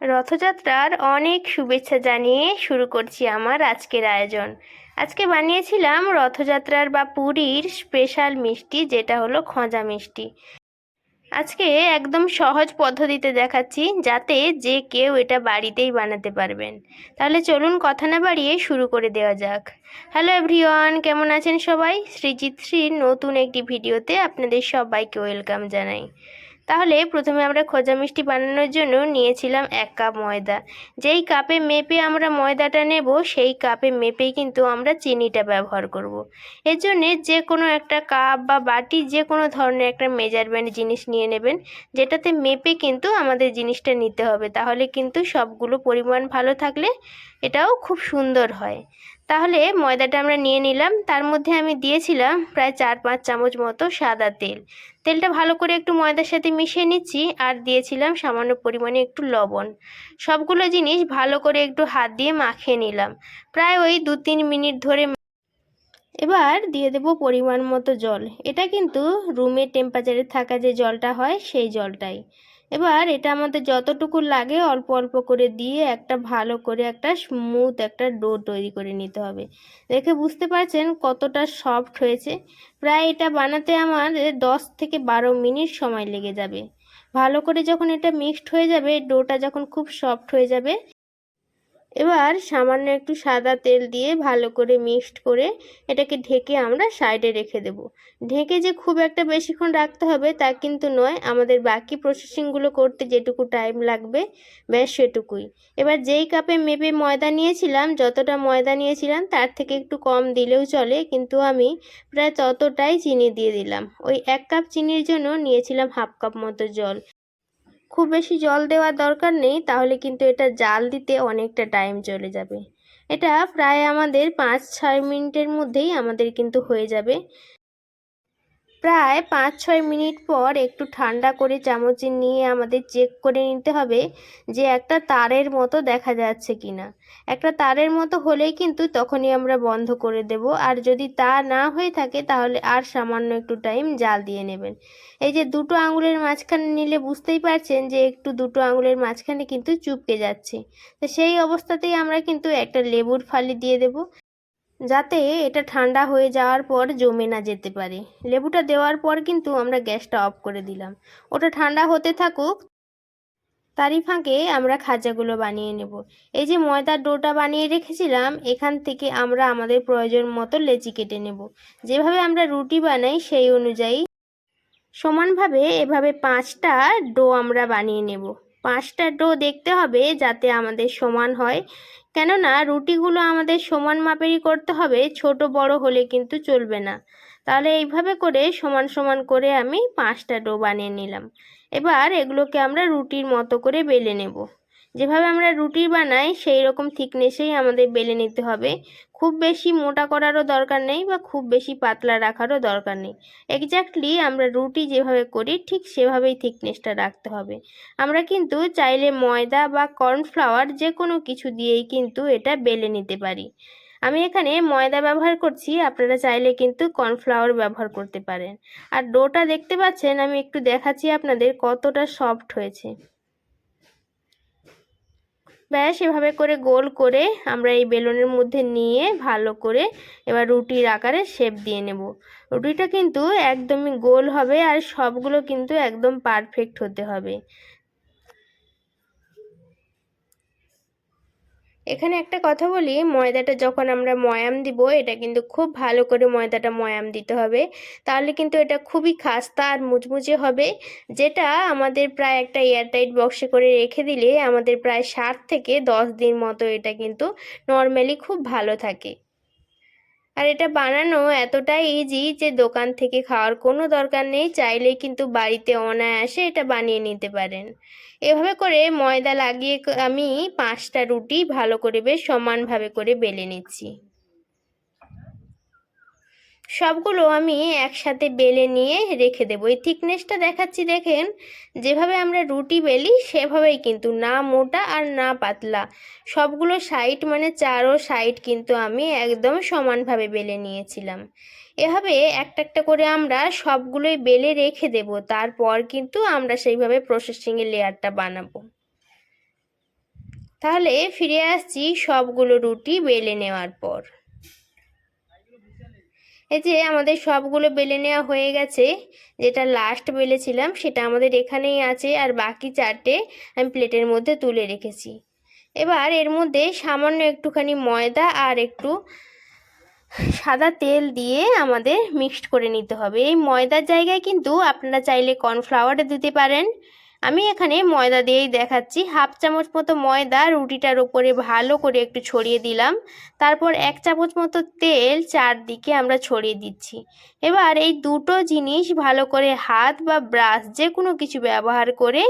রথযাত্রার অনেক শুভেচ্ছা জানিয়ে শুরু করছি আমার আজকের আয়োজন। আজকে বানিয়েছিলাম রথযাত্রার বা পুরীর স্পেশাল মিষ্টি, যেটা হলো খঁজা মিষ্টি। আজকে একদম সহজ পদ্ধতিতে দেখাচ্ছি, যাতে যে কেউ এটা বাড়িতেই বানাতে পারবেন। তাহলে চলুন কথা না বাড়িয়ে শুরু করে দেওয়া যাক। হ্যালো এভরিওয়ান কেমন আছেন সবাই? শ্রীজিৎ শ্রীর নতুন একটি ভিডিওতে আপনাদের সবাইকে ওয়েলকাম জানাই। তাহলে প্রথমে আমরা খোঁজা মিষ্টি বানানোর জন্য নিয়েছিলাম এক কাপ ময়দা। যেই কাপে মেপে আমরা ময়দাটা নেব, সেই কাপে মেপেই কিন্তু আমরা চিনিটা ব্যবহার করব। এর জন্যে যে কোনো একটা কাপ বা বাটি যে কোনো ধরনের একটা মেজারমেন্ট জিনিস নিয়ে নেবেন, যেটাতে মেপে কিন্তু আমাদের জিনিসটা নিতে হবে। তাহলে কিন্তু সবগুলো পরিমাণ ভালো থাকলে এটাও খুব সুন্দর হয়। তাহলে ময়দাটা আমরা নিয়ে নিলাম। তার মধ্যে আমি দিয়েছিলাম প্রায় চার পাঁচ চামচ মতো সাদা তেল। তেলটা ভালো করে একটু ময়দার সাথে মিশিয়ে নিচ্ছি আর দিয়েছিলাম সামান্য পরিমাণে একটু লবণ। সবগুলো জিনিস ভালো করে একটু হাত দিয়ে মাখিয়ে নিলাম। প্রায় ওই দু তিন মিনিট ধরে এবার দিয়ে দেব পরিমাণ মতো জল। এটা কিন্তু রুমের টেম্পারেচারে থাকা যে জলটা হয় সেই জলটাই। এবার এটা আমাদের যতটুকু লাগে অল্প অল্প করে দিয়ে একটা ভালো করে একটা স্মুথ একটা ডো তৈরি করে নিতে হবে। দেখে বুঝতে পারছেন কতটা সফট হয়েছে। প্রায় এটা বানাতে আমার দশ থেকে বারো মিনিট সময় লেগে যাবে। ভালো করে যখন এটা মিক্সড হয়ে যাবে ডোটা যখন খুব সফট হয়ে যাবে এবার সামান্য একটু সাদা তেল দিয়ে ভালো করে মিক্সড করে এটাকে ঢেকে আমরা সাইডে রেখে দেব। ঢেকে যে খুব একটা বেশিক্ষণ রাখতে হবে তা কিন্তু নয়, আমাদের বাকি প্রসেসিংগুলো করতে যেটুকু টাইম লাগবে, ব্যাস সেটুকুই। এবার যেই কাপে মেপে ময়দা নিয়েছিলাম, যতটা ময়দা নিয়েছিলাম তার থেকে একটু কম দিলেও চলে, কিন্তু আমি প্রায় ততটাই চিনি দিয়ে দিলাম। ওই এক কাপ চিনির জন্য নিয়েছিলাম হাফ কাপ মতো জল। খুব বেশি জল দেওয়ার দরকার নেই, তাহলে কিন্তু এটা জাল দিতে অনেকটা টাইম চলে যাবে। এটা প্রায় আমাদের পাঁচ ছয় মিনিটের মধ্যেই আমাদের কিন্তু হয়ে যাবে। প্রায় পাঁচ, ছয় মিনিট পর একটু ঠান্ডা করে চামচে নিয়ে আমাদের চেক করে নিতে হবে যে একটা তারের মতো দেখা যাচ্ছে কিনা। একটা তারের মতো হলেই কিন্তু তখনই আমরা বন্ধ করে দেব। আর যদি তা না হয়ে থাকে তাহলে আর সামান্য একটু টাইম জাল দিয়ে নেবেন। এই যে দুটো আঙুলের মাঝখানে নিলে বুঝতেই পারছেন যে একটু দুটো আঙুলের মাঝখানে কিন্তু চুপকে যাচ্ছে। তো সেই অবস্থাতেই আমরা কিন্তু একটা লেবুর ফালি দিয়ে দেব। যাতে এটা ঠান্ডা হয়ে যাওয়ার পর জমে না যেতে পারে। লেবুটা দেওয়ার পর কিন্তু আমরা গ্যাসটা অফ করে দিলাম। ওটা ঠান্ডা হতে থাকুক, তারই ফাঁকে আমরা খাজাগুলো বানিয়ে নেব। এই যে ময়দার ডোটা বানিয়ে রেখেছিলাম, এখান থেকে আমরা আমাদের প্রয়োজন মতো লেচি কেটে নেব। যেভাবে আমরা রুটি বানাই সেই অনুযায়ী সমানভাবে এভাবে পাঁচটা ডো আমরা বানিয়ে নেব। পাঁচটা ডো দেখতে হবে যাতে আমাদের সমান হয়। কেননা রুটিগুলো আমাদের সমান মাপেরই করতে হবে, ছোট বড় হলে কিন্তু চলবে না। তাহলে এইভাবে করে সমান সমান করে আমি পাঁচটা ডো বানিয়ে নিলাম। এবার এগুলোকে আমরা রুটির মতো করে বেলে নেব। যেভাবে আমরা রুটি বানাই, সেই রকম থিকনেসেই আমাদের বেলে নিতে হবে। খুব বেশি মোটা করারও দরকার নেই বা খুব বেশি পাতলা রাখারও দরকার নেই। এক্স্যাক্টলি আমরা রুটি যেভাবে করি, ঠিক সেভাবেই থিকনেসটা রাখতে হবে। আমরা কিন্তু চাইলে ময়দা বা কর্নফ্লাওয়ার যে কোনো কিছু দিয়েই কিন্তু এটা বেলে নিতে পারি। আমি এখানে ময়দা ব্যবহার করছি, আপনারা চাইলে কিন্তু কর্নফ্লাওয়ার ব্যবহার করতে পারেন। আর ডোটা দেখতে পাচ্ছেন, আমি একটু দেখাচ্ছি আপনাদের কতটা সফট হয়েছে। ব্যাস, এভাবে করে গোল করে আমরা এই বেলুনের মধ্যে নিয়ে ভালো করে এবার রুটির আকারে শেপ দিয়ে নেব। রুটিটা কিন্তু একদমই গোল হবে আর সবগুলো কিন্তু একদম পারফেক্ট হতে হবে। এখানে একটা কথা বলি, ময়দাটা যখন আমরা ময়াম দিব, এটা কিন্তু খুব ভালো করে ময়দাটা ময়াম দিতে হবে। তাহলে কিন্তু এটা খুবই খাস্তা আর মুচমুচে হবে, যেটা আমাদের প্রায় একটা এয়ারটাইট বক্সে করে রেখে দিলে আমাদের প্রায় সাত থেকে দশ দিন মতো এটা কিন্তু নর্মালি খুব ভালো থাকে। আর এটা বানানো এতটাই ইজি যে দোকান থেকে খাওয়ার কোনো দরকার নেই। চাইলেই কিন্তু বাড়িতে অনায়াসে এটা বানিয়ে নিতে পারেন। এভাবে করে ময়দা লাগিয়ে আমি পাঁচটা রুটি ভালো করে বেশ সমানভাবে করে বেলে নিচ্ছি। সবগুলো আমি একসাথে বেলে নিয়ে রেখে দেবো। এই থিকনেসটা দেখাচ্ছি, দেখেন। যেভাবে আমরা রুটি বেলি, সেভাবেই কিন্তু না মোটা আর না পাতলা। সবগুলো সাইড মানে চারো সাইড কিন্তু আমি একদম সমানভাবে বেলে নিয়েছিলাম। এভাবে একটা একটা করে আমরা সবগুলোই বেলে রেখে দেব। তারপর কিন্তু আমরা সেইভাবে প্রসেসিংয়ের লেয়ারটা বানাবো। তাহলে ফিরে আসছি সবগুলো রুটি বেলে নেওয়ার পর। এই যে আমাদের সবগুলো বেলে নেওয়া হয়ে গেছে, যেটা লাস্ট বেলেছিলাম সেটা আমাদের এখানেই আছে আর বাকি চারটে আমি প্লেটের মধ্যে তুলে রেখেছি। এবার এর মধ্যে সামান্য একটুখানি ময়দা আর একটু সাদা তেল দিয়ে আমাদের মিক্সড করে নিতে হবে। এই ময়দার জায়গায় কিন্তু আপনারা চাইলে কর্নফ্লাওয়ারও দিতে পারেন। আমি এখানে ময়দা দিয়েই দেখাচ্ছি। হাফ চামচ মতো ময়দা রুটিটার উপরে ভালো করে একটু ছড়িয়ে দিলাম। তারপর এক চামচ মতো তেল চারদিকে আমরা ছড়িয়ে দিচ্ছি। এবার এই দুটো জিনিস ভালো করে হাত বা ব্রাশ যে কোনো কিছু ব্যবহার করে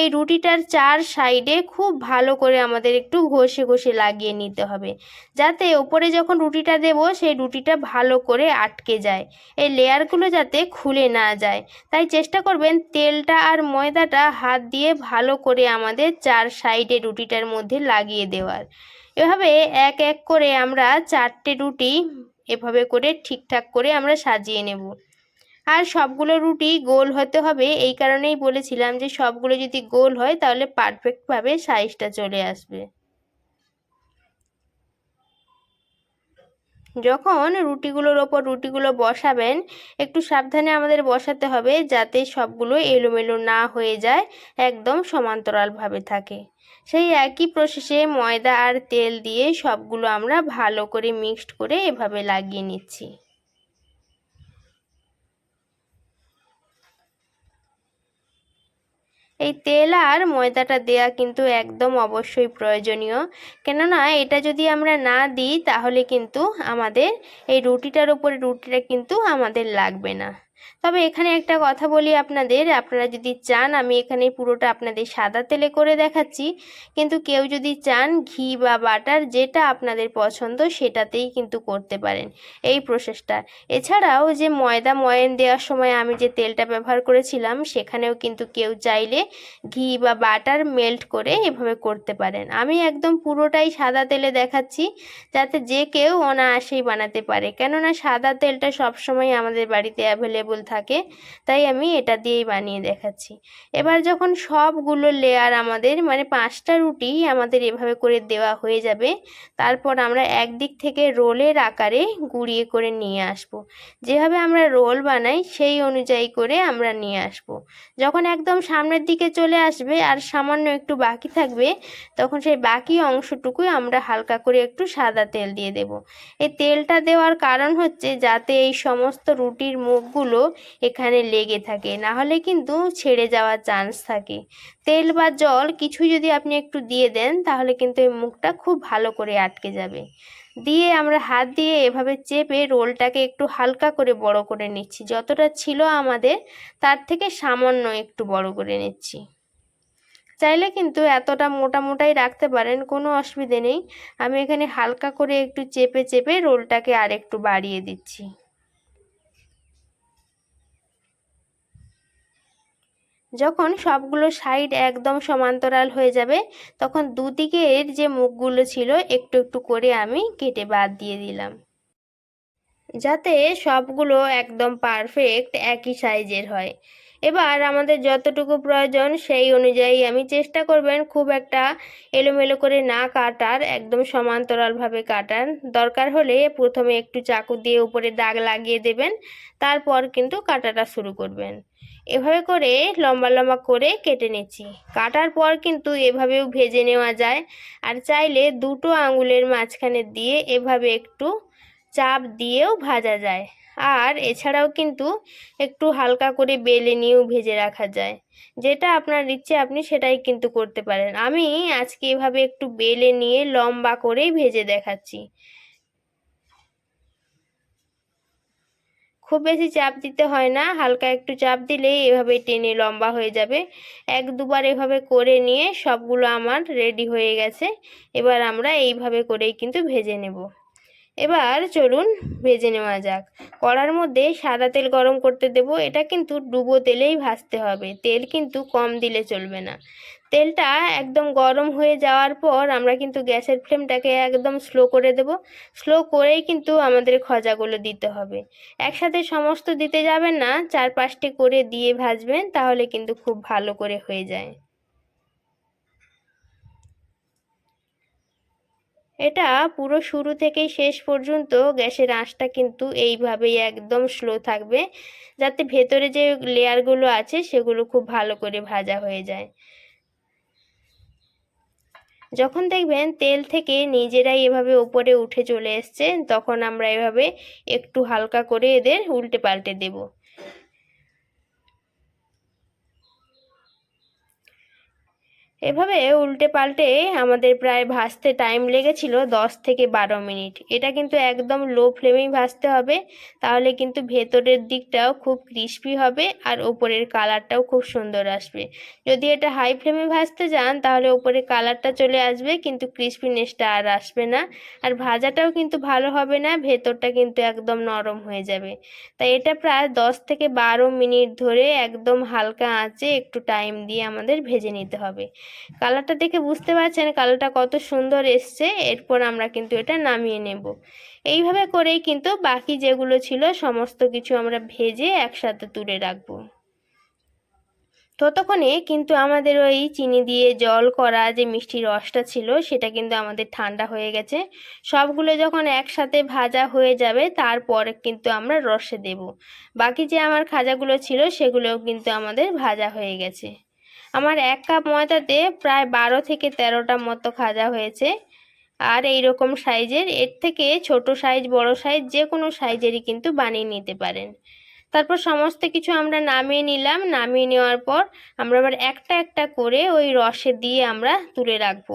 এই রুটিটার চার সাইডে খুব ভালো করে আমাদের একটু ঘষে ঘষে লাগিয়ে নিতে হবে। যাতে ওপরে যখন রুটিটা দেব সেই রুটিটা ভালো করে আটকে যায়। এই লেয়ারগুলো যাতে খুলে না যায়। তাই চেষ্টা করবেন তেলটা আর ময়দাটা হাত দিয়ে ভালো করে আমাদের চার সাইডে রুটিটার মধ্যে লাগিয়ে দেওয়ার। এভাবে এক এক করে আমরা চারটে রুটি এভাবে করে ঠিকঠাক করে আমরা সাজিয়ে নেব। আর সবগুলো রুটি গোল হতে হবে, এই কারণেই বলেছিলাম যে সবগুলো যদি গোল হয় তাহলে পারফেক্টভাবে সাইজটা চলে আসবে। যখন রুটিগুলোর ওপর রুটিগুলো বসাবেন, একটু সাবধানে আমাদের বসাতে হবে যাতে সবগুলো এলোমেলো না হয়ে যায়, একদম সমান্তরালভাবে থাকে। সেই একই প্রসেসে ময়দা আর তেল দিয়ে সবগুলো আমরা ভালো করে মিক্সড করে এভাবে লাগিয়ে নিচ্ছি। এই তেল আর ময়দাটা দেয়া কিন্তু একদম অবশ্যই প্রয়োজনীয়। কেননা এটা যদি আমরা না দিই, তাহলে কিন্তু আমাদের এই রুটিটার উপরে রুটিটা কিন্তু আমাদের লাগবে না। তবে এখানে একটা কথা বলি আপনাদের। আপনারা যদি চান, আমি এখানে পুরোটা আপনাদের সাদা তেলে করে দেখাচ্ছি। কিন্তু কেউ যদি চান ঘি বা বাটার যেটা আপনাদের পছন্দ সেটাতেই কিন্তু করতে পারেন এই প্রসেসটা। এছাড়াও যে ময়দা ময়ন দেওয়ার সময় আমি যে তেলটা ব্যবহার করেছিলাম, সেখানেও কিন্তু কেউ চাইলে ঘি বা বাটার মেল্ট করে এভাবে করতে পারেন। আমি একদম পুরোটাই সাদা তেলে দেখাচ্ছি, যাতে যে কেউ অনায়াসেই বানাতে পারে। কেননা সাদা তেলটা সবসময় আমাদের বাড়িতে অ্যাভেলেবল থাকে। তাই আমি এটা দিয়েই বানিয়ে দেখাচ্ছি এবার যখন সবগুলো লেয়ার আমাদের মানে পাঁচটা রুটি আমাদের এভাবে করে দেওয়া হয়ে যাবে, তারপর আমরা একদিক থেকে রোলের আকারে গুঁড়িয়ে করে নিয়ে আসব। যেভাবে আমরা রোল বানাই, সেই অনুযায়ী করে আমরা নিয়ে আসব। যখন একদম সামনের দিকে চলে আসবে আর সামান্য একটু বাকি থাকবে, তখন সেই বাকি অংশটুকুই আমরা হালকা করে একটু সাদা তেল দিয়ে দেব এই তেলটা দেওয়ার কারণ হচ্ছে, যাতে এই সমস্ত রুটির মুখগুলো এখানে লেগে থাকে। না হলে কিন্তু ছেড়ে যাওয়ার চান্স থাকে। তেল বা জল কিছু যদি আপনি একটু দিয়ে দেন, তাহলে কিন্তু এই মুখটা খুব ভালো করে আটকে যাবে। দিয়ে আমরা হাত দিয়ে এভাবে চেপে রোলটাকে একটু হালকা করে বড় করে নিচ্ছি। যতটা ছিল আমাদের, তার থেকে সামান্য একটু বড় করে নিচ্ছি। চাইলে কিন্তু এতটা মোটা মোটাই রাখতে পারেন, কোনো অসুবিধে নেই। আমি এখানে হালকা করে একটু চেপে চেপে রোলটাকে আর একটু বাড়িয়ে দিচ্ছি। যখন সবগুলো সাইড একদম সমান্তরাল হয়ে যাবে, তখন দুদিকের যে মুখগুলো ছিল একটু একটু করে আমি কেটে বাদ দিয়ে দিলাম। যাতে সবগুলো একদম পারফেক্ট একই সাইজের হয়। এবার আমাদের যতটুকু প্রয়োজন সেই অনুযায়ী আমি চেষ্টা করবেন খুব একটা এলোমেলো করে না কাটার, একদম সমান্তরালভাবে কাটার। দরকার হলে প্রথমে একটু চাকু দিয়ে উপরে দাগ লাগিয়ে দেবেন, তারপর কিন্তু কাটাটা শুরু করবেন। এভাবে করে লম্বা লম্বা করে কেটে নিচ্ছি। কাটার পর কিন্তু এভাবেও ভেজে নেওয়া যায়। আর চাইলে দুটো আঙুলের মাঝখানে দিয়ে এভাবে একটু চাপ দিয়েও ভাজা যায়। আর এছাড়াও কিন্তু একটু হালকা করে বেলে নিয়েও ভেজে রাখা যায়। যেটা আপনার ইচ্ছে, আপনি সেটাই কিন্তু করতে পারেন। আমি আজকে এভাবে একটু বেলে নিয়ে লম্বা করেই ভেজে দেখাচ্ছি। খুব বেশি চাপ দিতে হয় না, হালকা একটু চাপ দিলেই এভাবে টেনে লম্বা হয়ে যাবে। এক দুবার এভাবে করে নিয়ে সবগুলো আমার রেডি হয়ে গেছে। এবার আমরা এইভাবে করেই কিন্তু ভেজে নেব। এবার চলুন ভেজে নেওয়া যাক। কড়ার মধ্যে সাদা তেল গরম করতে দেব। এটা কিন্তু ডুবো তেলেই ভাজতে হবে। তেল কিন্তু কম দিলে চলবে না। তেলটা একদম গরম হয়ে যাওয়ার পর আমরা কিন্তু গ্যাসের ফ্লেমটাকে একদম স্লো করে দেব। স্লো করেই কিন্তু আমাদের খজাগুলো দিতে হবে। একসাথে সমস্ত দিতে যাবেন না চার পাঁচটি করে দিয়ে ভাজবেন, তাহলে কিন্তু খুব ভালো করে হয়ে যায়। এটা পুরো শুরু থেকে শেষ পর্যন্ত গ্যাসের আঁচটা কিন্তু এইভাবেই একদম স্লো থাকবে, যাতে ভেতরে যে লেয়ারগুলো আছে সেগুলো খুব ভালো করে ভাজা হয়ে যায়। যখন দেখবেন তেল থেকে নিজেরাই এভাবে ওপরে উঠে চলে এসছে, তখন আমরা এভাবে একটু হালকা করে এদের উল্টে পাল্টে দেবো। এভাবে উল্টে পাল্টে আমাদের প্রায় ভাজতে টাইম লেগেছিল দশ থেকে বারো মিনিট। এটা কিন্তু একদম লো ফ্লেমেই ভাজতে হবে, তাহলে কিন্তু ভেতরের দিকটাও খুব ক্রিস্পি হবে আর ওপরের কালারটাও খুব সুন্দর আসবে। যদি এটা হাই ফ্লেমে ভাজতে যান, তাহলে ওপরে কালারটা চলে আসবে, কিন্তু ক্রিস্পিনেসটা আর আসবে না। আর ভাজাটাও কিন্তু ভালো হবে না, ভেতরটা কিন্তু একদম নরম হয়ে যাবে। তাই এটা প্রায় দশ থেকে বারো মিনিট ধরে একদম হালকা আঁচে একটু টাইম দিয়ে আমাদের ভেজে নিতে হবে। কালারটা দেখে বুঝতে পারছেন কালারটা কত সুন্দর এসছে, এরপর আমরা কিন্তু এটা নামিয়ে নেব। এইভাবে করেই কিন্তু বাকি যেগুলো ছিল সমস্ত কিছু আমরা ভেজে একসাথে তুলে রাখব। ততক্ষণে কিন্তু আমাদের ওই চিনি দিয়ে জল করা যে মিষ্টি রসটা ছিল, সেটা কিন্তু আমাদের ঠান্ডা হয়ে গেছে। সবগুলো যখন একসাথে ভাজা হয়ে যাবে, তারপরে কিন্তু আমরা রসে দেব। বাকি যে আমার খাজাগুলো ছিল, সেগুলোও কিন্তু আমাদের ভাজা হয়ে গেছে। আমার এক কাপ ময়দাতে প্রায় বারো থেকে তেরোটা মতো খাজা হয়েছে। আর এই রকম সাইজের, এর থেকে ছোট সাইজ, বড় সাইজ যে কোনো সাইজেরই কিন্তু বানিয়ে নিতে পারেন। তারপর সমস্ত কিছু আমরা নামিয়ে নিলাম। নামিয়ে নেওয়ার পর আমরা আবার একটা একটা করে ওই রসে দিয়ে আমরা তুলে রাখব।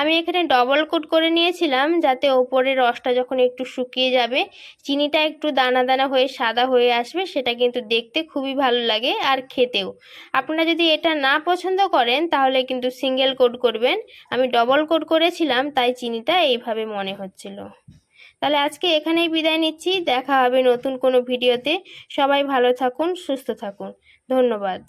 আমি এখানে ডবল কোট করে নিয়েছিলাম যাতে ওপরে রসটা যখন একটু শুকিয়ে যাবে, চিনিটা একটু দানা দানা হয়ে সাদা হয়ে আসবে, সেটা কিন্তু দেখতে খুবই ভালো লাগে আর খেতেও। আপনারা যদি এটা না পছন্দ করেন, তাহলে কিন্তু সিঙ্গেল কোট করবেন। আমি ডবল কোট করেছিলাম, তাই চিনিটা এইভাবে মনে হচ্ছিল। তাহলে আজকে এখানেই বিদায় নিচ্ছি। দেখা হবে নতুন কোনো ভিডিওতে। সবাই ভালো থাকুন, সুস্থ থাকুন। ধন্যবাদ।